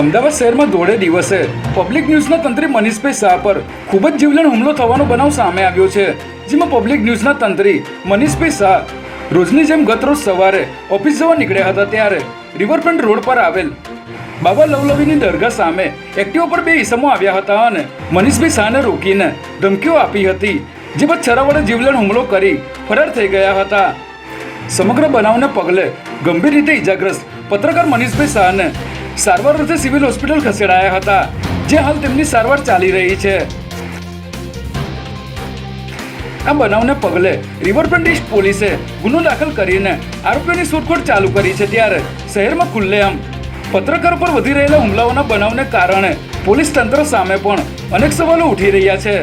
અમદાવાદ શહેરમાં દોઢે દિવસે પબ્લિક ન્યૂઝના તંત્રી મનીષભાઈ શાહ પર ખૂબ જ જીવલેણ હુમલો થવાનો બનાવ સામે આવ્યો છે, જેમાં પબ્લિક ન્યૂઝના તંત્રી મનીષભાઈ શાહ રોજની જેમ ગત રોજ સવારે ઓફિસ જવા નીકળ્યા હતા ત્યારે રિવરફ્રન્ટ રોડ પર આવેલ બાબા લવલવીની દરગાહ સામે એક્ટિવા પર બે ઈસમો આવ્યા હતા અને મનીષભાઈ શાહને રોકીને ધમકીઓ આપી હતી, જે બાદ છરા વડે જીવલેણ હુમલો કરી ફરાર થઈ ગયા હતા. સમગ્ર બનાવને પગલે ગંભીર રીતે ઈજાગ્રસ્ત પત્રકાર મનીષભાઈ શાહને સારવાર અર્થે સિવિલ હોસ્પિટલ ખસેડાયા હતા, જે હાલ તેમની સારવાર ચાલી રહી છે. આ બનાવને પગલે રિવરફ્રન્ટ ઈસ્ટ પોલીસે ગુનો દાખલ કરીને આરોપીઓની શોધખોળ ચાલુ કરી છે ત્યારે શહેરમાં ખુલ્લેઆમ પત્રકારો પર વધી રહેલા હુમલાઓના બનાવને કારણે પોલીસ તંત્ર સામે પણ અનેક સવાલો ઉઠી રહ્યા છે.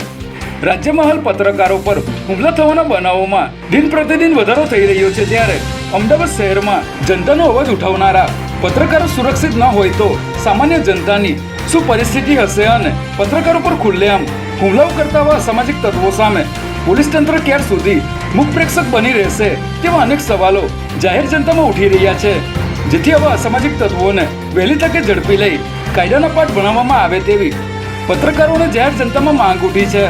રાજ્યમાં હાલ પત્રકારો પર હુમલા થવાના બનાવોમાં દિન પ્રતિદિન વધારો થઈ રહ્યો છે ત્યારે અમદાવાદ શહેરમાં જનતાનો અવાજ ઉઠાવનારા પત્રકારો સુરક્ષિત ન હોય તો સામાન્ય જનતાની શું પરિસ્થિતિ હશે અને પત્રકારો પર ખુલ્લેઆમ હુમલાઓ કરતા આવા સામાજિક તત્વો સામે પોલીસ તંત્ર ક્યાર સુધી મુખ પ્રેક્ષક બની રહેશે તેવા અનેક સવાલો જાહેર જનતામાં ઉઠી રહ્યા છે. જેથી આવા અસામાજિક તત્વોને વહેલી તકે ઝડપી લઈ કાયદાના પાઠ ભણાવવામાં આવે તેવી પત્રકારોને જાહેર જનતામાં માંગ ઉઠી છે.